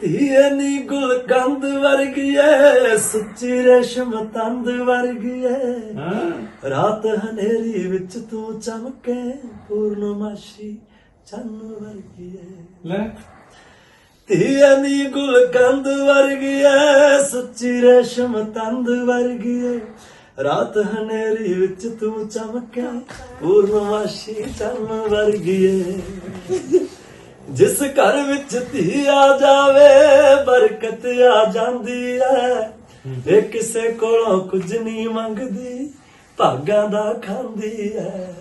ਧੀਏ ਨੀ ਗੁਲਕੰਦ ਵਰਗੀ ਐ ਸੁੱਚੀ ਰੇਸ਼ਮ ਤੰਦ ਵਰਗੀ ਐ ਰਾਤ ਹਨੇਰੀ ਵਿੱਚ ਤੂੰ ਚਮਕੇ ਪੂਰਨਮਾਸ਼ੀ ਚੰਨ ਵਰਗੀ ਐ ਲੈ। ਧੀਏ ਨੀ ਗੁਲਕੰਦ ਵਰਗੀ ਐ ਸੁੱਚੀ ਰੇਸ਼ਮ ਤੰਦ ਵਰਗੀ ਐ ਰਾਤ ਹਨੇਰੀ ਵਿੱਚ ਤੂੰ ਚਮਕੇ ਪੂਰਨਮਾਸ਼ੀ ਚੰਨ ਵਰਗੀ ਐ ਜਿਸ ਘਰ ਵਿੱਚ ਧੀ ਆ ਜਾਵੇ ਬਰਕਤ ਆ ਜਾਂਦੀ ਐ। ਇਹ ਕਿਸੇ ਕੋਲੋਂ ਕੁਝ ਨਹੀਂ ਮੰਗਦੀ ਭਾਗਾਂ ਦਾ ਖਾਂਦੀ ਐ।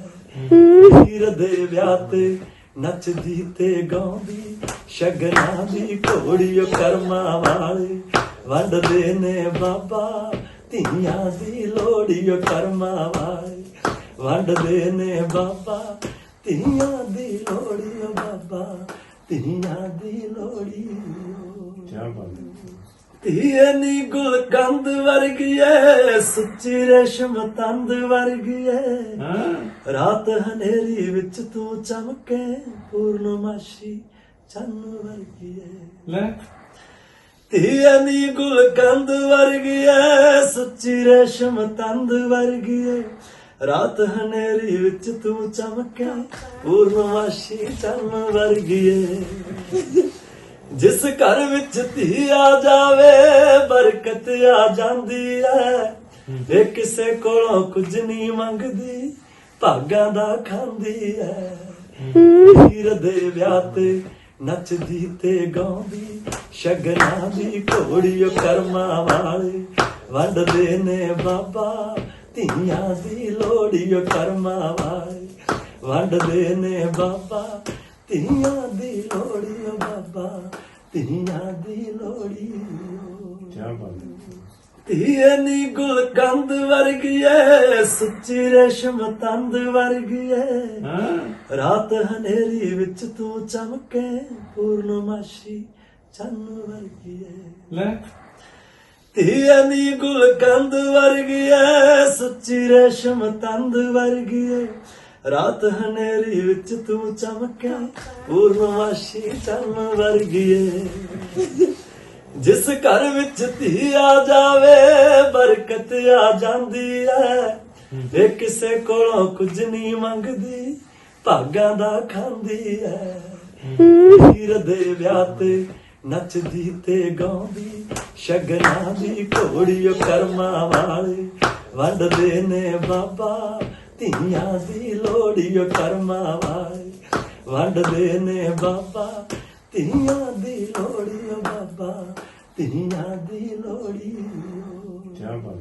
ਹੀਰ ਦੇ ਵਿਆਹ ਤੇ ਨੱਚਦੀ ਤੇ ਗਾਉਂਦੀ ਸ਼ਗਨਾਂ ਦੀ ਘੋੜੀ ਓ ਕਰਮਾਂ ਵਾਲੇ। ਵੰਡਦੇ ਨੇ ਬਾਬਾ ਧੀਆਂ ਦੀ ਲੋੜੀ ਓ ਕਰਮਾਂ ਵਾਲੇ। ਵੰਡਦੇ ਨੇ ਬਾਬਾ ਧੀਆਂ ਦੀ ਲੋੜੀ ਓ ਬਾਬਾ ਧੀਆਂ ਦੀ ਲੋੜੀ ਕੀ ਬਾਤ ਧੀਏ ਨੀ ਗੁਲਕੰਦ ਵਰਗੀ ਐ ਸੁੱਚੀ ਰੇਸ਼ਮ ਤੰਦ ਵਰਗੀ ਐ। ਰਾਤ ਹਨੇਰੀ ਵਿੱਚ ਤੂੰ ਚਮਕੇ ਪੂਰਨਮਾਸ਼ੀ ਚੰਨ ਵਰਗੀ ਐ। ਲੈ। ਧੀਏ ਨੀ ਗੁਲਕੰਦ ਵਰਗੀ ਐ ਸੁੱਚੀ ਰੇਸ਼ਮ ਤੰਦ ਵਰਗੀ ਐ। ਰਾਤ ਹਨੇਰੀ ਵਿੱਚ ਤੂੰ ਚਮਕੇ ਪੂਰਨਮਾਸ਼ੀ ਚੰਨ ਵਰਗੀ ਜਿਸ ਘਰ ਵਿੱਚ ਧੀ ਆ ਜਾਵੇ, ਬਰਕਤ ਆ ਜਾਂਦੀ ਐ। ਇਹ ਕਿਸੇ ਕੋਲੋਂ ਕੁਝ ਨਹੀਂ ਮੰਗਦੀ, ਭਾਗਾਂ ਦਾ ਖਾਂਦੀ ਐ। ਹੀਰ ਦੇ ਵਿਆਹ ਤੇ ਨੱਚਦੀ ਤੇ ਗਾਉਂਦੀ, ਸ਼ਗਨਾਂ ਦੀ ਘੋੜੀ ਓ ਕਰਮਾਂ ਵਾਲੇ, ਵੰਡਦੇ ਨੇ ਬਾਬਾ ਧੀਆਂ ਦੀ ਲੋੜੀ ਓ ਕਰਮਾਂ ਵਾਲੇ। ਵੰਡਦੇ ਨੇ ਬਾਬਾ ਧੀਆਂ ਦੀ ਲੋੜੀ ਓ ਬਾਬਾ ਧੀਆਂ ਦੀ ਲੋੜੀ ਓ। ਕੀ ਬਾਤ ਹੈ ਧੀਏ ਨੀ ਗੁਲਕੰਦ ਵਰਗੀ ਐ ਸੁੱਚੀ ਰੇਸ਼ਮ ਤੰਦ ਵਰਗੀ ਐ। ਹਾਂ। ਰਾਤ ਹਨੇਰੀ ਵਿੱਚ ਤੂੰ ਚਮਕੇ ਪੂਰਨਮਾਸ਼ੀ ਚੰਨ ਵਰਗੀ ਐ। ਲੈ। ਧੀਏ ਨੀ ਗੁਲਕੰਦ ਵਰਗੀ ਐ ਸੁੱਚੀ ਰੇਸ਼ਮ ਤੰਦ ਵਰਗੀ ਐ। ਰਾਤ ਹਨੇਰੀ ਵਿੱਚ ਤੂੰ ਚਮਕੇ ਪੂਰਨਮਾਸ਼ੀ ਚੰਨ ਵਰਗੀ ਐ। ਜਿਸ ਘਰ ਵਿੱਚ ਧੀ ਆ ਜਾਵੇ ਬਰਕਤ ਆ ਜਾਂਦੀ ਐ। ਇਹ ਕਿਸੇ ਕੋਲੋਂ ਕੁਝ ਨਹੀਂ ਮੰਗਦੀ ਭਾਗਾਂ ਦਾ ਖਾਂਦੀ ਐ। ਹੀਰ ਦੇ ਵਿਆਹ ਤੇ ਨੱਚਦੀ ਤੇ ਗਾਉਂਦੀ, ਸ਼ਗਨਾਂ ਦੀ ਘੋੜੀ ਓ ਕਰਮਾਂ ਵਾਲੇ। ਵੰਡਦੇ ਨੇ ਬਾਬਾ ਧੀਆਂ ਦੀ ਲੋੜੀ ਓ ਕਰਮਾਂ ਵਾਲੇ। ਵੰਡਦੇ ਨੇ ਬਾਬਾ ਧੀਆਂ ਦੀ ਲੋੜੀ ਓ ਬਾਬਾ ਧੀਆਂ ਦੀ ਲੋੜੀ ਓ। ਕੀ ਬਾਤ